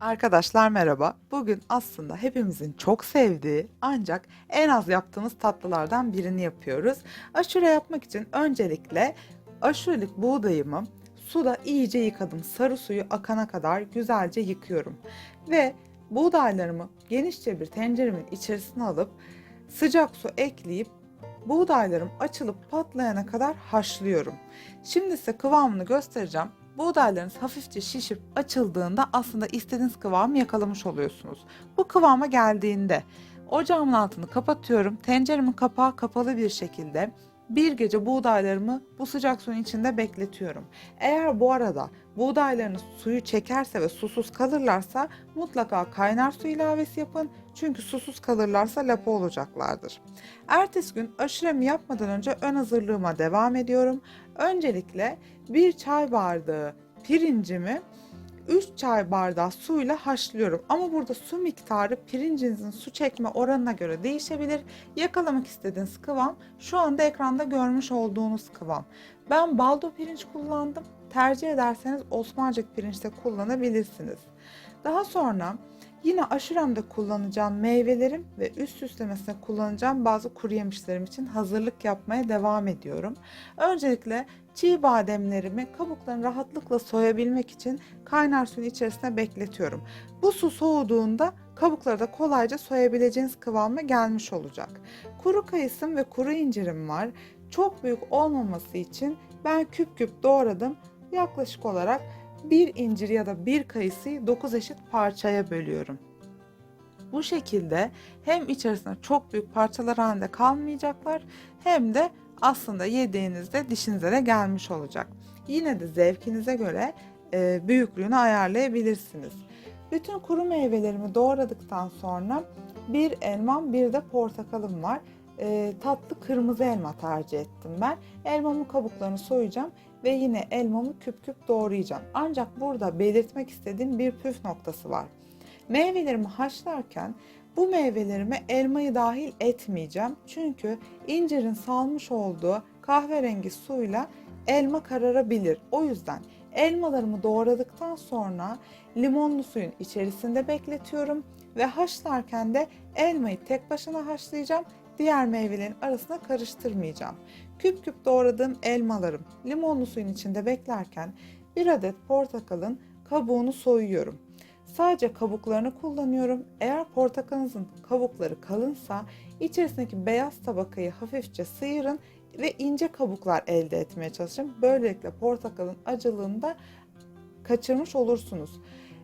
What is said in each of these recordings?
Arkadaşlar merhaba. Bugün aslında hepimizin çok sevdiği ancak en az yaptığımız tatlılardan birini yapıyoruz. Aşure yapmak için öncelikle aşurelik buğdayımı suda iyice yıkadım. Sarı suyu akana kadar güzelce yıkıyorum. Ve buğdaylarımı genişçe bir tenceremin içerisine alıp sıcak su ekleyip buğdaylarım açılıp patlayana kadar haşlıyorum. Şimdi size kıvamını göstereceğim. Buğdaylarınız hafifçe şişip açıldığında aslında istediğiniz kıvamı yakalamış oluyorsunuz. Bu kıvama geldiğinde ocağımın altını kapatıyorum. Tenceremin kapağı kapalı bir şekilde bir gece buğdaylarımı bu sıcak suyun içinde bekletiyorum. Eğer bu arada buğdaylarınız suyu çekerse ve susuz kalırlarsa mutlaka kaynar su ilavesi yapın. Çünkü susuz kalırlarsa lapa olacaklardır. Ertesi gün aşuremi yapmadan önce ön hazırlığıma devam ediyorum. Öncelikle bir çay bardağı pirincimi 3 çay bardağı suyla haşlıyorum. Ama burada su miktarı pirincinizin su çekme oranına göre değişebilir. Yakalamak istediğiniz kıvam şu anda ekranda görmüş olduğunuz kıvam. Ben baldo pirinç kullandım. Tercih ederseniz Osmancık pirinç de kullanabilirsiniz. Daha sonra Yine aşuremde kullanacağım meyvelerim ve üst süslemesine kullanacağım bazı kuru yemişlerim için hazırlık yapmaya devam ediyorum. Öncelikle çiğ bademlerimi kabuklarını rahatlıkla soyabilmek için kaynar suyun içerisine bekletiyorum. Bu su soğuduğunda kabukları da kolayca soyabileceğiniz kıvama gelmiş olacak. Kuru kayısım ve kuru incirim var. Çok büyük olmaması için ben küp küp doğradım. Yaklaşık olarak bir incir ya da bir kayısıyı 9 eşit parçaya bölüyorum. Bu şekilde hem içerisinde çok büyük parçalar halinde kalmayacaklar hem de aslında yediğinizde dişinize de gelmiş olacak. Yine de zevkinize göre e, büyüklüğünü ayarlayabilirsiniz. Bütün kuru meyvelerimi doğradıktan sonra bir elmam bir de portakalım var. E, tatlı kırmızı elma tercih ettim ben. Elmamın kabuklarını soyacağım ve yine elmamı küp küp doğrayacağım. Ancak burada belirtmek istediğim bir püf noktası var. Meyvelerimi haşlarken bu meyvelerime elmayı dahil etmeyeceğim. Çünkü incirin salmış olduğu kahverengi suyla elma kararabilir. O yüzden elmalarımı doğradıktan sonra limonlu suyun içerisinde bekletiyorum ve haşlarken de elmayı tek başına haşlayacağım. Diğer meyvelerin arasına karıştırmayacağım. Küp küp doğradığım elmalarım limonlu suyun içinde beklerken bir adet portakalın kabuğunu soyuyorum. Sadece kabuklarını kullanıyorum. Eğer portakalınızın kabukları kalınsa içerisindeki beyaz tabakayı hafifçe sıyırın ve ince kabuklar elde etmeye çalışın. Böylelikle portakalın acılığını da kaçırmış olursunuz.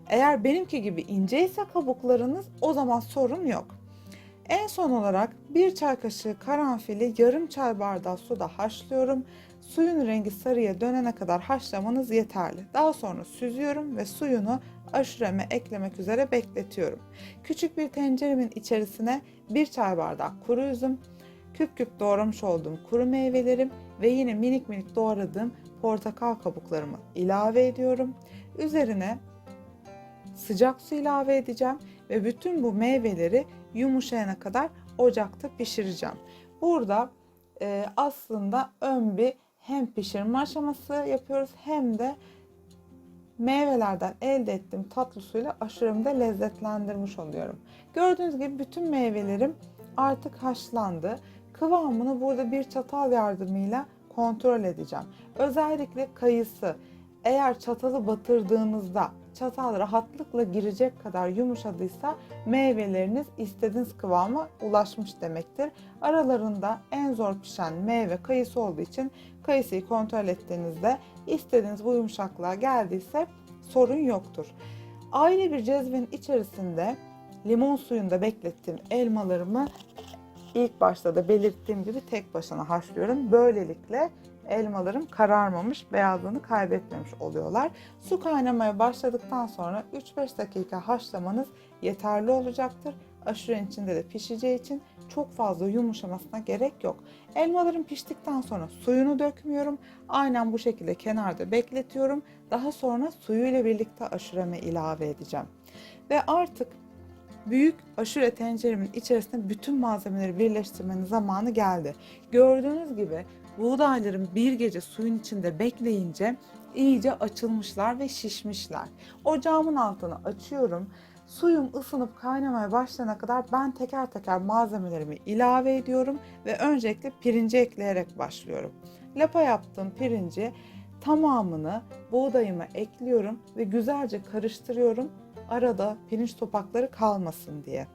Eğer benimki gibi ince ise kabuklarınız o zaman sorun yok. En son olarak bir çay kaşığı karanfili yarım çay bardağı suda haşlıyorum. Suyun rengi sarıya dönene kadar haşlamanız yeterli. Daha sonra süzüyorum ve suyunu aşureme eklemek üzere bekletiyorum. Küçük bir tenceremin içerisine bir çay bardağı kuru üzüm, küp küp doğramış olduğum kuru meyvelerim ve yine minik minik doğradığım portakal kabuklarımı ilave ediyorum. Üzerine sıcak su ilave edeceğim ve bütün bu meyveleri yumuşayana kadar ocakta pişireceğim. Burada e, aslında ön bir hem pişirme aşaması yapıyoruz hem de meyvelerden elde ettiğim tatlı suyla aşuremi de lezzetlendirmiş oluyorum. Gördüğünüz gibi bütün meyvelerim artık haşlandı. Kıvamını burada bir çatal yardımıyla kontrol edeceğim. Özellikle kayısı eğer çatalı batırdığınızda çatal rahatlıkla girecek kadar yumuşadıysa meyveleriniz istediğiniz kıvama ulaşmış demektir. Aralarında en zor pişen meyve kayısı olduğu için kayısıyı kontrol ettiğinizde istediğiniz bu yumuşaklığa geldiyse sorun yoktur. Ayrı bir cezvenin içerisinde limon suyunda beklettiğim elmalarımı ilk başta da belirttiğim gibi tek başına haşlıyorum. Böylelikle elmalarım kararmamış, beyazlığını kaybetmemiş oluyorlar. Su kaynamaya başladıktan sonra 3-5 dakika haşlamanız yeterli olacaktır. Aşurenin içinde de pişeceği için çok fazla yumuşamasına gerek yok. Elmalarım piştikten sonra suyunu dökmüyorum. Aynen bu şekilde kenarda bekletiyorum. Daha sonra suyuyla birlikte aşureme ilave edeceğim. Ve artık büyük aşure tenceremin içerisinde bütün malzemeleri birleştirmenin zamanı geldi. Gördüğünüz gibi buğdaylarım bir gece suyun içinde bekleyince iyice açılmışlar ve şişmişler. Ocağımın altını açıyorum. Suyum ısınıp kaynamaya başlayana kadar ben teker teker malzemelerimi ilave ediyorum ve öncelikle pirinci ekleyerek başlıyorum. Lapa yaptığım pirinci tamamını buğdayıma ekliyorum ve güzelce karıştırıyorum. Arada pirinç topakları kalmasın diye.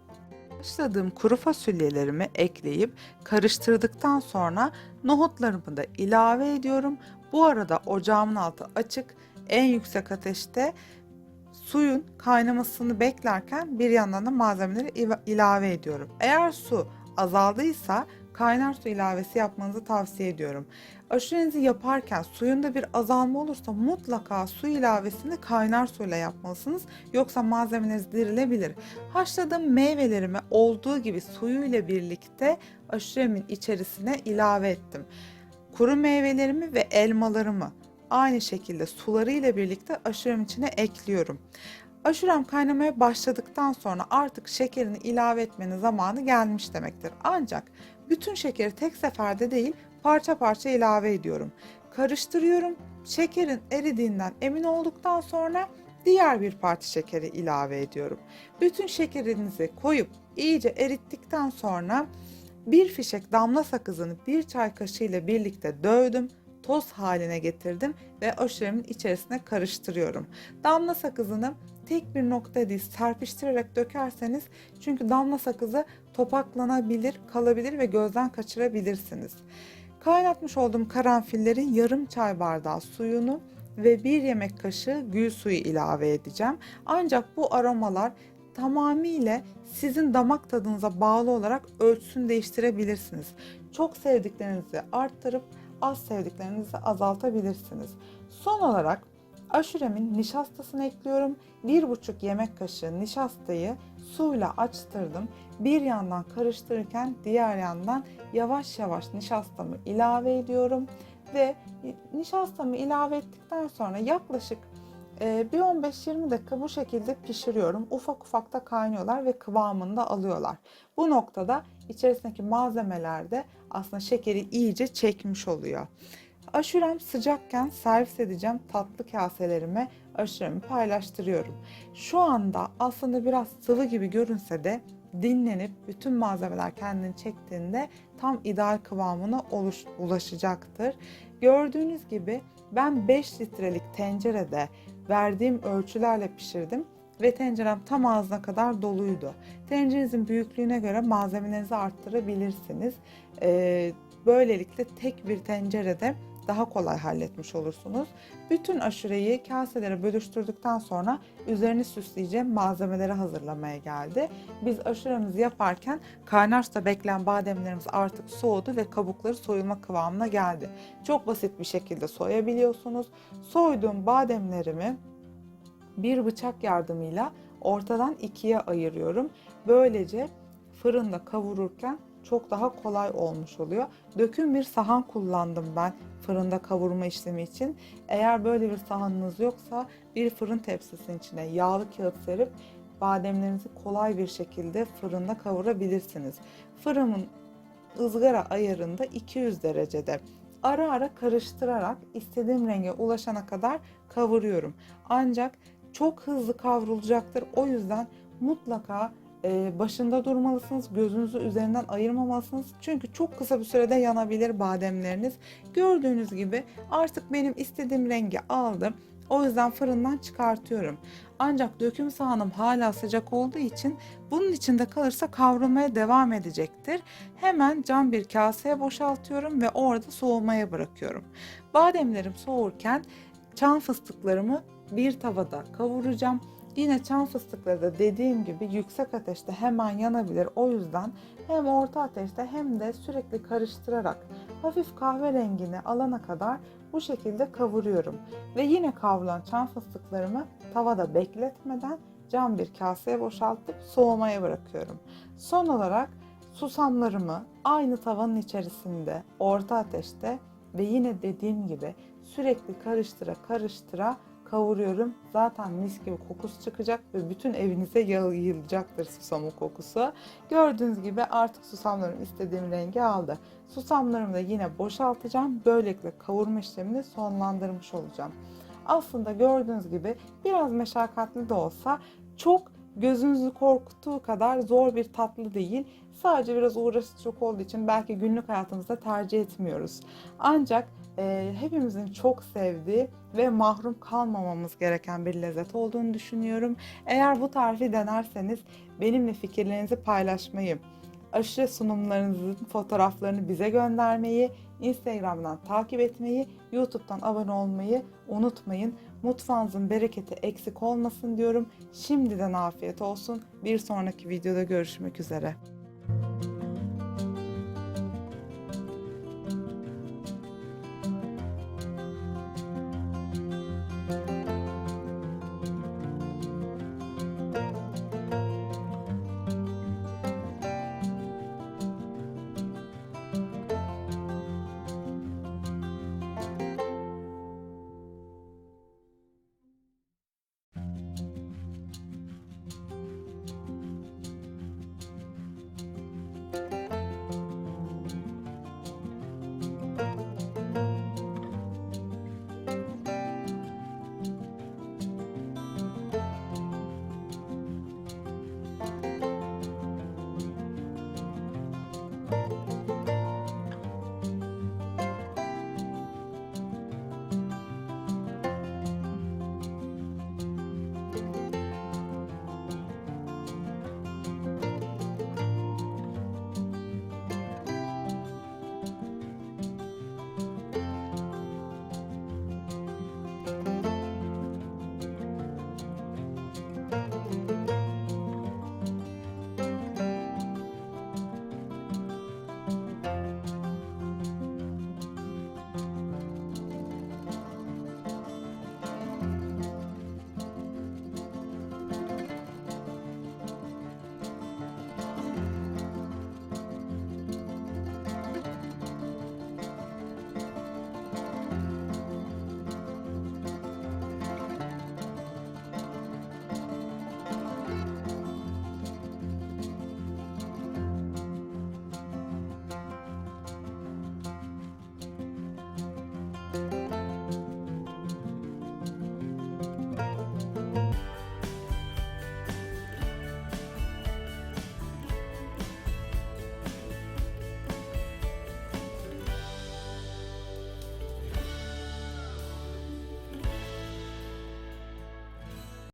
Başladığım kuru fasulyelerimi ekleyip karıştırdıktan sonra nohutlarımı da ilave ediyorum. Bu arada ocağımın altı açık, en yüksek ateşte suyun kaynamasını beklerken bir yandan da malzemeleri ilave ediyorum. Eğer su azaldıysa kaynar su ilavesi yapmanızı tavsiye ediyorum. Aşurenizi yaparken suyunda bir azalma olursa mutlaka su ilavesini kaynar suyla yapmalısınız. Yoksa malzemeleriniz dirilebilir. Haşladığım meyvelerimi olduğu gibi suyuyla birlikte aşuremin içerisine ilave ettim. Kuru meyvelerimi ve elmalarımı aynı şekilde sularıyla birlikte aşuremin içine ekliyorum. Aşurem kaynamaya başladıktan sonra artık şekerini ilave etmenin zamanı gelmiş demektir. Ancak bütün şekeri tek seferde değil parça parça ilave ediyorum. Karıştırıyorum. Şekerin eridiğinden emin olduktan sonra diğer bir parça şekeri ilave ediyorum. Bütün şekerinizi koyup iyice erittikten sonra bir fişek damla sakızını bir çay kaşığı ile birlikte dövdüm toz haline getirdim ve aşuremin içerisine karıştırıyorum. Damla sakızını tek bir nokta değil serpiştirerek dökerseniz çünkü damla sakızı topaklanabilir, kalabilir ve gözden kaçırabilirsiniz. Kaynatmış olduğum karanfillerin yarım çay bardağı suyunu ve bir yemek kaşığı gül suyu ilave edeceğim. Ancak bu aromalar tamamıyla sizin damak tadınıza bağlı olarak ölçüsünü değiştirebilirsiniz. Çok sevdiklerinizi arttırıp az sevdiklerinizi azaltabilirsiniz. Son olarak aşuremin nişastasını ekliyorum. 1,5 yemek kaşığı nişastayı suyla açtırdım. Bir yandan karıştırırken diğer yandan yavaş yavaş nişastamı ilave ediyorum ve nişastamı ilave ettikten sonra yaklaşık e, bir 15-20 dakika bu şekilde pişiriyorum. Ufak ufak da kaynıyorlar ve kıvamını da alıyorlar. Bu noktada içerisindeki malzemeler de aslında şekeri iyice çekmiş oluyor. Aşurem sıcakken servis edeceğim tatlı kaselerime aşuremi paylaştırıyorum. Şu anda aslında biraz sıvı gibi görünse de dinlenip bütün malzemeler kendini çektiğinde tam ideal kıvamına oluş, ulaşacaktır. Gördüğünüz gibi ben 5 litrelik tencerede verdiğim ölçülerle pişirdim ve tencerem tam ağzına kadar doluydu. Tencerenizin büyüklüğüne göre malzemelerinizi arttırabilirsiniz. Ee, böylelikle tek bir tencerede daha kolay halletmiş olursunuz. Bütün aşureyi kaselere bölüştürdükten sonra üzerini süsleyeceğim malzemeleri hazırlamaya geldi. Biz aşuremizi yaparken kaynar suda bademlerimiz artık soğudu ve kabukları soyulma kıvamına geldi. Çok basit bir şekilde soyabiliyorsunuz. Soyduğum bademlerimi bir bıçak yardımıyla ortadan ikiye ayırıyorum. Böylece fırında kavururken çok daha kolay olmuş oluyor. Döküm bir sahan kullandım ben fırında kavurma işlemi için. Eğer böyle bir sahanınız yoksa bir fırın tepsisinin içine yağlı kağıt serip bademlerinizi kolay bir şekilde fırında kavurabilirsiniz. Fırının ızgara ayarında 200 derecede ara ara karıştırarak istediğim renge ulaşana kadar kavuruyorum. Ancak çok hızlı kavrulacaktır. O yüzden mutlaka e, başında durmalısınız. Gözünüzü üzerinden ayırmamalısınız. Çünkü çok kısa bir sürede yanabilir bademleriniz. Gördüğünüz gibi artık benim istediğim rengi aldım. O yüzden fırından çıkartıyorum. Ancak döküm sahanım hala sıcak olduğu için bunun içinde kalırsa kavrulmaya devam edecektir. Hemen cam bir kaseye boşaltıyorum ve orada soğumaya bırakıyorum. Bademlerim soğurken çam fıstıklarımı bir tavada kavuracağım. Yine çam fıstıkları da dediğim gibi yüksek ateşte hemen yanabilir. O yüzden hem orta ateşte hem de sürekli karıştırarak hafif kahverengini alana kadar bu şekilde kavuruyorum. Ve yine kavrulan çam fıstıklarımı tavada bekletmeden cam bir kaseye boşaltıp soğumaya bırakıyorum. Son olarak susamlarımı aynı tavanın içerisinde orta ateşte ve yine dediğim gibi sürekli karıştıra karıştıra kavuruyorum. Zaten mis gibi kokusu çıkacak ve bütün evinize yayılacaktır susamın kokusu. Gördüğünüz gibi artık susamlarım istediğim rengi aldı. Susamlarımı da yine boşaltacağım. Böylelikle kavurma işlemini sonlandırmış olacağım. Aslında gördüğünüz gibi biraz meşakkatli de olsa çok gözünüzü korkuttuğu kadar zor bir tatlı değil. Sadece biraz uğraşı çok olduğu için belki günlük hayatımızda tercih etmiyoruz. Ancak e, hepimizin çok sevdiği ve mahrum kalmamamız gereken bir lezzet olduğunu düşünüyorum. Eğer bu tarifi denerseniz benimle fikirlerinizi paylaşmayı, aşure sunumlarınızın fotoğraflarını bize göndermeyi, Instagram'dan takip etmeyi, YouTube'dan abone olmayı unutmayın. Mutfağınızın bereketi eksik olmasın diyorum. Şimdiden afiyet olsun. Bir sonraki videoda görüşmek üzere.